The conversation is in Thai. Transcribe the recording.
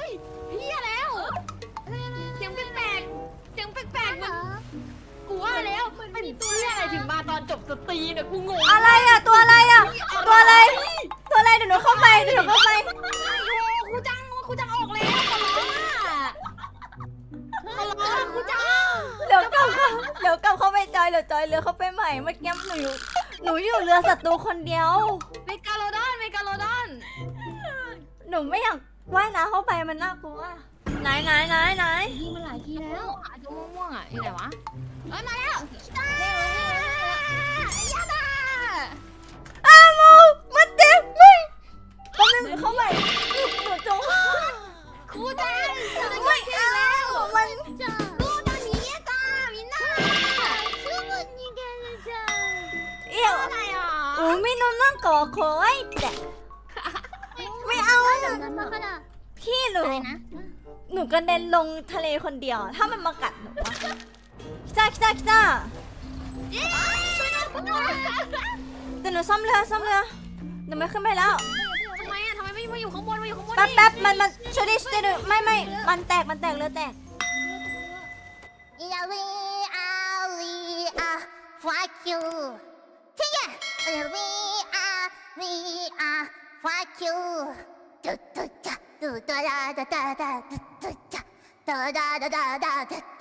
ฮ้ยเฮียแล้วเสียงแปลกๆเสียงแปลกๆมันกูว่าแล้วเป็นเฮียอะไรถึงมาตอนจบสตรีเนี่ยกูงงอะไรอะตัวอะไรอะตัวอะไร ตัวอะไรเดี๋ยวหนูเข้าไปเดี๋ยวหนูเข้าไปโอ้ครูจังครูจังออกแล้วขอร้องอะขอร้องอะครูจังเดี๋ยวกลับเข้าเดี๋ยวกลับเข้าไปจอยเดี๋ยวจอยเรือเข้าไปใหม่เมื่อกี้หนูอยู่หนูอยู่เรือศัตรูคนเดียวเมกาโลดอนเมกาโลดอนหนูไม่อยาก ว่ายน้ำเข้าไปมันน่ากลัวไหนไหนไหนไหนยิงมันหลายทีแล้วอาจจะม่วงๆอะอยู่ไหนวะเอ้ยมาแล้วยาดาอาวมูมันเจ็บไม่เขาไม่เขาไปหนูหนูจงครูจันไม่เอามันดูตอนนี้ก้ามินาชื่อมันยังไจ้าเออไโอ้ไม่นอนนั่งก่อคอยแต่ไม่เอา รู้ นะหนูก็เด็นลงทะเลคนเดียว ถ้ามันมากัดหนูอะคิต้าคิต้าคิต้าแต่หนูซ่อมเรือซ่อมเรือหนูไม่ขึ้นไปแล้วทำไมอะทำไมไม่มาอยู่ข้างบนมาอยู่ข้างบนแป๊บแป๊บมันมันช่วยดิช่วยดิไม่ไม่มันแตกมันแตกเรือแตกอาลีอาลีอา fuck ที่แกาลีอาลีอา fuck ตุ๊ดตุ๊ด ラダダダドゥドゥチャドダダダダドゥ